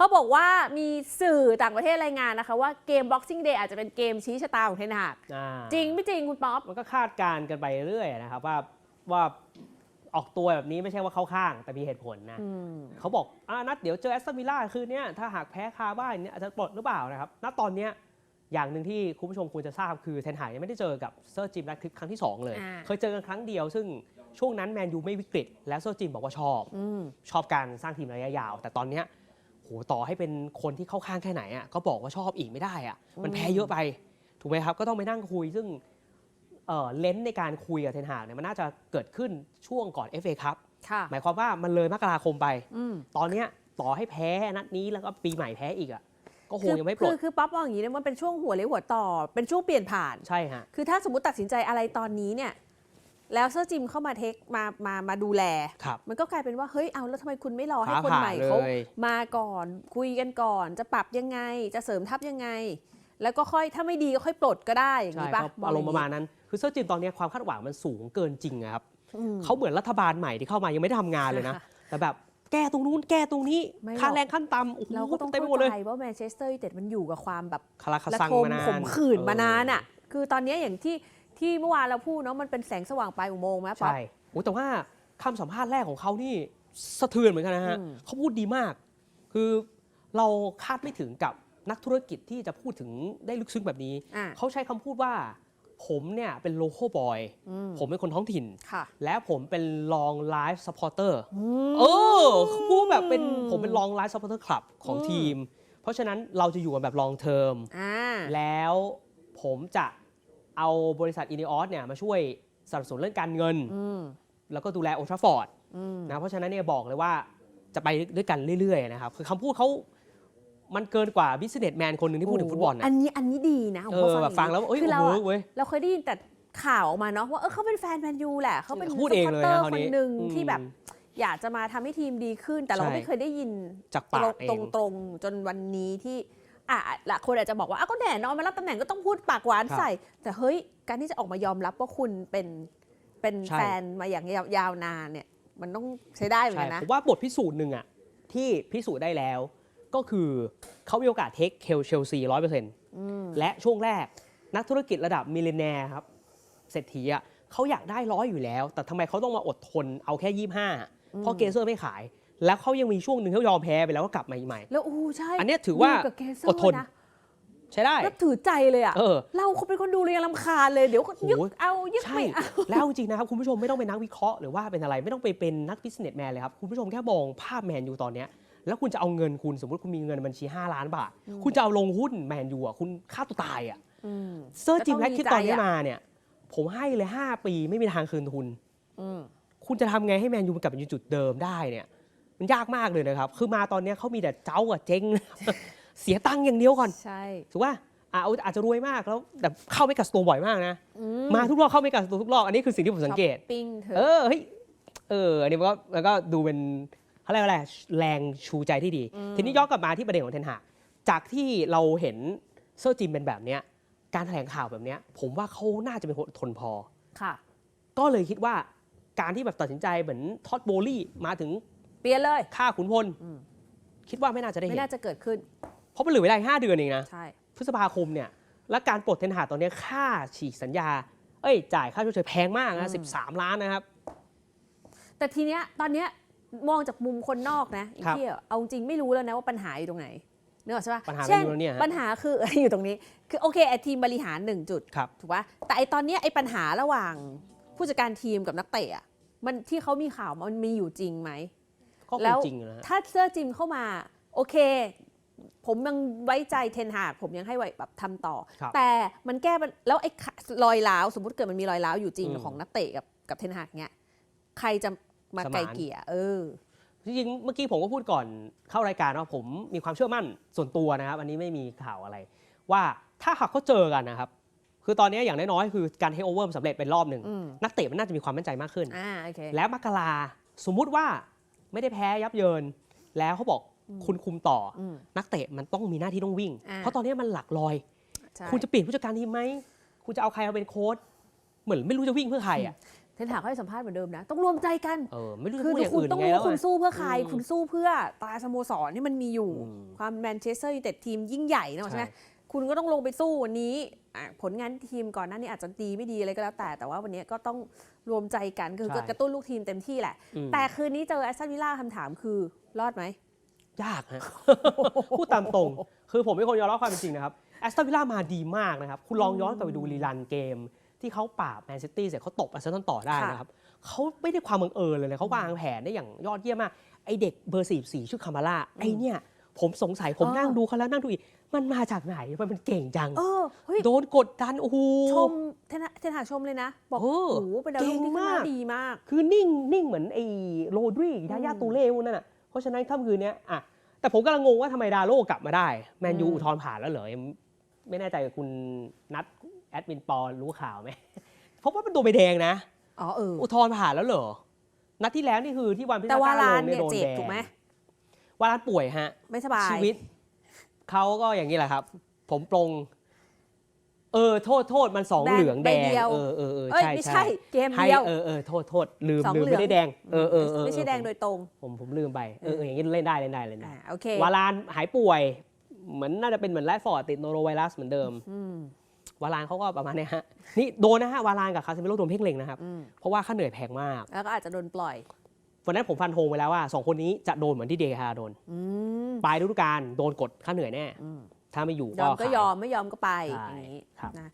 เขาบอกว่ามีสื่อต่างประเทศรายงานนะคะ ว่าเกม Boxing Day อาจจะเป็นเกมชี้ชะตาของเทนหากอ่าจริงไม่จริงคุณป๊อป มันก็คาดการณ์กันไปเรื่อยนะครับว่าว่าออกตัวแบบนี้ไม่ใช่ว่าเข้าข้างแต่มีเหตุผลนะ อืม เขาบอกอ่านัดเดี๋ยวเจอแอสตันวิลล่าคืนเนี้ยถ้าหากแพ้คาบ้านเนี่ยอาจจะปลดหรือเปล่านะครับ ณ ตอนเนี้ยอย่างหนึ่งที่คุณผู้ชมควรจะทราบคือเทนหายยังไม่ได้เจอกับเซอร์จิมแรดคลิปครั้งที่ 2 เลย อ่า เคยเจอกันครั้งเดียว ซึ่งช่วงนั้นแมนยูไม่วิกฤต แล้วเซอร์จิมบอกว่าชอบ อืม ชอบการสร้างทีมระยะยาว แต่ตอนเนี้ยโหต่อให้เป็นคนที่เข้าข้างแค่ไหนอะก็บอกว่าชอบอีกไม่ได้อะมันแพ้เยอะไปถูกไหมครับ ก็ต้องไปนั่งคุยซึ่งเอ่อเลนส์ในการคุยกับเทนหากเนี่ยมันน่าจะเกิดขึ้นช่วงก่อน FA ครับค่ะหมายความว่ามันเลยมกราคมไปอืมตอนเนี้ยต่อให้แพ้นัดนี้แล้วก็ปีใหม่แพ้อีกอะก็คงยังไม่ปลคืดอคือป๊อปมองอย่างนี้นะมันเป็นช่วงหัวเลี้ยวหัวต่อ เป็นช่วงเปลี่ยนผ่านใช่ฮะคือถ้าสมมติตัดสินใจอะไรตอนนี้เนี่ย แล้วเซอร์จิมเข้ามาเทคมามามาดูแล ครับ มันก็กลายเป็นว่าเฮ้ยเอาแล้วทำไมคุณไม่รอให้ฟ้าคนผ่าใหม่เขาเลย มาก่อนคุยกันก่อน จะปรับยังไงจะเสริมทัพยังไง แล้วก็ค่อยถ้าไม่ดีก็ค่อยปลดก็ได้อย่างใช่นี้ปะก็อารมณ์ประมาณนั้น คือเซอร์จิมตอนเนี้ยความคาดหวังมันสูงเกินจริงอะครับอืม เขาเหมือนรัฐบาลใหม่ที่เข้ามายังไม่ได้ทำงานเลยนะ ค่ะแต่แบบแก้ตรงนู้นแก้ตรงนี้ไม่หรอก ค่าแรงขั้นต่ำโอ้โหเราก็ต้องเต็มไปเข้าหมดเลยใจว่าแมนเชสเตอร์ยูไนเต็ดมันอยู่กับความแบบ คาราคาระซังทมมานานข่มขืนมานานเอะ คือตอนนี้อย่างที่ ที่เมื่อวานเราพูดเนาะมันเป็นแสงสว่างปลายอุโมงค์ไหมป๊อป ใช่โอ้แต่ว่าคำสัมภาษณ์แรกของเขานี่สะเทือนเหมือนกันนะฮะอืม เขาพูดดีมาก คือเราคาดไม่ถึงกับนักธุรกิจที่จะพูดถึงได้ลึกซึ้งแบบนี้ อะเขาใช้คำพูดว่า ผมเนี่ยเป็นโล c a l บอย อืมผมเป็นคนท้องถิ่น ค่ะและผมเป็น long life supporter มเออเขาพูดแบบเป็นผมเป็น long life supporter club ของอืมทีม เพราะฉะนั้นเราจะอยู่กันแบบ long term อ่า แล้วผมจะ เอาบริษัทอิน e อ s เนี่ยมาช่วยสนับสนุนเรื่องการเงินอืมแล้วก็ดูแลโอทราฟอร์ดอืมนะเพราะฉะนั้นเนี่ยบอกเลยว่าจะไปด้วยกันเรื่อยๆนะครับคือคำพูดเขามันเกินกว่าบิสเนสแมนคนหนึ่งที่พูดถึงฟุตบอลอันะนนี้อันนี้ดีนะผมเอก็อแบบฟังแล้วเอ้ยคือเราเวิอะร์กเว้ย เราเคยได้ยินแต่ข่าวออกมาเนาะว่าเออเขาเป็นแฟนแมนยูแหละเขาเป็นเขาพูดเองเลยนะซัพคพราอวร์ตเตอร์คนนี้หนึ่งอืมที่แบบ อยากจะมาทำให้ทีมดีขึ้น แต่เราใช่ไม่เคยได้ยินจากตปากรงเอตรงงตรงๆจนวันนี้ที่ อะละคนอาจจะบอกว่าอ้าวก็แน่นอนมารับตำแหน่งก็ต้องพูดปากหวานครับใส่ แต่เฮ้ยการที่จะออกมายอมรับว่าคุณเป็นเป็นใช่ แฟนมาอย่างยาวนานเนี่ย มันต้องใช้ได้เหมือนใช่กันนะ ผมว่าบทพิสูจน์หนึ่งอะที่พิสูจน์ได้แล้ว ก็คือเขามีโอกาสเทคเคลเชลซีร้อยเปอร์เซ็นต์อืมและช่วงแรกนักธุรกิจระดับมิลเลนเนียครับ เศรษฐีอะเขาอยากได้ร้อยอยู่แล้ว แต่ทำไมเขาต้องมาอดทนเอาแค่ยี่ห้าเพราะเกเซอร์ไม่ขาย แล้วเขายังมีช่วงหนึ่งเขายอมแพ้ไปแล้วก็กลับมาอีกใหม่แล้วอู้ใช่อันเนี้ยถือว่ายู่กับเกเซออดทนร์นะใช้ได้แล้วถือใจเลยอะเออเราเขาเป็นคนดูเลยยังรำคาญเลยเดี๋ยวก็โอ้โหยึกเอายึกใช่ไม่เอาแล้วจริงๆนะครับคุณผู้ชมไม่ต้องเป็นนักวิเคราะห์หรือว่าเป็นอะไรไม่ต้องไปเป็นนักบิสเนสแมนเลยครับคุณผู้ชมแค่มองภาพแมนยูตอนเนี้ยแล้วคุณจะเอาเงินคุณสมมติคุณมีเงินในบัญชี 5 ล้านบาท คุณจะเอาลงหุ้นแมนยูอะคุณฆ่าตัวตายอะอืมเซอร์จิมก็แลต้องคิดมีใจตอนนี้อะมาเนี่ย ผมให้เลย 5 ปีไม่มีทางคืนทุนอืมคุณจะทำไงให้แมนยูมันกลับมาอยู่จุดเดิมได้เนี่ย มันยากมากเลยนะครับ คือมาตอนเนี้ยเขามีแต่เจ้ากับเจ๊ง เสียตังค์อย่างเดียวก่อนใช่ถูกป่ะอะเอาอาจจะรวยมากแล้วแต่เข้าไม่กับสโตร์บ่อยมากนะอืมาทุกรอบเข้าไม่กับสโตร์ทุกรอบอันนี้คือสิ่งที่ผมสังเกตช้อปปิ้งเถเออะอเฮ้ยเอออันนี้มันก็มันก็ดูเป็นเขาเรียกว่าอะไรแรงชูใจที่ดี ทีนี้ย้อนกลับมาที่ประเด็นของเทนหากจากที่เราเห็นเซอร์จิมเป็นแบบเนี้ยการแถลงข่าวแบบเนี้ย ผมว่าเขาน่าจะเป็นคนอดทนพอค่ะ ก็เลยคิดว่าการที่แบบตัดสินใจเหมือนท็อดโบลี่มาถึง เปลี่ยนเลย ฆ่าขุนพลอืม คิดว่าไม่น่าจะได้ไม่เห็นน่าจะเกิดขึ้น เพราะมันเหลือเวลาอีกห้าเดือนเองนะใช่ พฤษภาคมเนี่ยและการปลดเทนหากตอนเนี้ยค่าฉีกสัญญา เอ้ยจ่ายค่าชดเชยแพงมากนะสิบสามล้านนะครับ แต่ทีเนี้ยตอนเนี้ยมองจากมุมคนนอกนะอีกครับที่เอาจริงไม่รู้แล้วนะว่าปัญหาอยู่ตรงไหนเนกอะใช่ปะปัญหาเช่นไม่รู้แล้วเนี่ยฮะ ปัญหาคือ อยู่ตรงนี้ คือโอเคไอทีมบริหารหนึ่งจุด ครับ ถูกปะแต่ไอตอนเนี้ยไอปัญหาระหว่างผู้จัดการทีมกับนักเตะอะมันที่เขามีข่าวมันมีอยู่จริงไหม ก็คแล้งวจริงอยู่นะฮะถ้าเซอร์จิมเข้ามาโอเค ผมยังไว้ใจเทนหากผมยังให้ไว้แบบทำต่อครับแต่มันแก้ปัญแล้วไอ้ขะรอยร้าวสมมติเกิดมันมีรอยร้าวอยู่จริงอืมของนักเตะกับกับเทนหากเนี้ยใครจะมาสมานไกลเกลี่ยเออจริงๆเมื่อกี้ผมก็พูดก่อนเข้ารายการว่าผมมีความเชื่อมั่นส่วนตัวนะครับ อันนี้ไม่มีข่าวอะไร ว่าถ้าหากเขาเจอกันนะครับ คือตอนนี้อย่างน้อยๆคือการเทคโอเวอร์สำเร็จเป็นรอบหนึ่งอืมนักเตะมันน่าจะมีความมั่นใจมากขึ้นอ่าโอเคแล้วมกราสมมุติว่า ไม่ได้แพ้ยับเยิน แล้วเขาบอกคุณคุมต่อออืมนักเตะมันต้องมีหน้าที่ต้องวิ่งอ่าเพราะตอนนี้มันหลักลอยใช่คุณจะเปลี่ยนผู้จัดการทีมไหมคุณจะเอาใครมาเป็นโค้ชเหมือนไม่รู้จะวิ่งเพื่อใครอะนหากให้สัมภาษณ์เหมือนเดิมนะ ต้องรวมใจกันเออไม่รู้จะคือพูดอย่างคุณอื่นต้องไงรู้แล้วว่าคุณอะสู้เพื่อใครอืมคุณสู้เพื่อตราสโมสรที่มันมีอยู่อืมความแมนเชสเตอร์ยูไนเต็ดทีมยิ่งใหญ่นะใช่ไหมใช่ คุณก็ต้องลงไปสู้วันนี้อะผลงานทีมก่อนหน้านี้อาจจะดีไม่ดีอะไรก็แล้วแต่ แต่ว่าวันนี้ก็ต้องรวมใจกันคือใช่กระตุ้นลูกทีมเต็มที่แหละอืมแต่คืนนี้เจอแอสตันวิลล่าคำถามคือรอดไหมยากฮะพูดตามตรง คือผมเป็นคนยอมรับความเป็นจริงนะครับแอสตันวิลล่ามาดีมากนะครับ คุณลองย้อนกลับไปดูรีรันเกม ที่เขาปราบแมนซิตี้เสร็จเขาตบอาร์เซนอลต่อได้นะครับเขาไม่ได้ความบังเอิญเลยนะเขาวางแผนได้อย่างยอดเยี่ยมมากไอเด็กเบอร์สี่สี่ชื่อคามาร่าไอเนี่ย ผมสงสัยผมอ๋อนั่งดูเขาแล้วนั่งดูอีก มันมาจากไหนมันเป็นเก่งจัง เออเฮ้ยโดนกดดันโอ้โห ชมเทนเทนหากชมเลยนะ บอกเอโอ้อโหเป็นดาวรุ่งที่เก่งขึ้นมากมาดีมาก คือนิ่งนิ่งเหมือนไอ้โรดริยาย่าอืมตูเล่พวกนั่นอะเพราะฉะนั้นค่ำคืนเนี้ยอะแต่ผมกำลังงงว่าทำไมดาโลกลับมาได้ แมนยูอืม อุทธรณ์ผ่านแล้วเหรอยังไม่แน่ใจคุณนัดแอดมินปอรู้ข่าวไหม เพราะว่าเป็นตัวใบแดงนะ อ๋อเอออุทธรณ์ผ่านแล้วเหรอ นัดที่แล้วนี่คือที่วันพิแต่ซาว่าก้าลาลนงเนี่เนี่ยยโดนเจ็บแบนถูกไหม วาลานป่วยฮะ ไม่สบายชีวิตเขาก็อย่างนี้แหละครับ ผมปรง เออ โทษโทษมันสองแดงเหลืองแดใบงเดียวเออเออเออเอ้ยใช่ไม่ใช่ใช่เกมให้เดียวเออเออโทษโทษลืมสองลืมเหลืองไม่ได้แดงเออเออเออไม่ใช่แดงโดยตรง ผมผมลืมไปเออเอออย่างนี้เล่นได้เล่นได้เล่นได้อ่าโอเควาลานหายป่วย เหมือนน่าจะเป็นเหมือนแรดฟอร์ดติดโนโรไวรัสเหมือนเดิมอืมวาลานเขาก็ประมาณเนี้ยฮะนี่โดนนะฮะวาลานกับคาซิเมโร่โดนเพ่งเล็งนะครับอืมเพราะว่าค่าเหนื่อยแพงมาก แล้วก็อาจจะโดนปล่อย วันนั้นผมฟันธงไปแล้วว่าสองคนนี้จะโดนเหมือนที่เดฮาโดนอืมปลายฤดูกาลโดนกดค่าเหนื่อยแน่อืมถ้าไม่อยู่ยอมก็ขายอมไม่ยอมก็ไปใช่อย่างนี้ครับนะ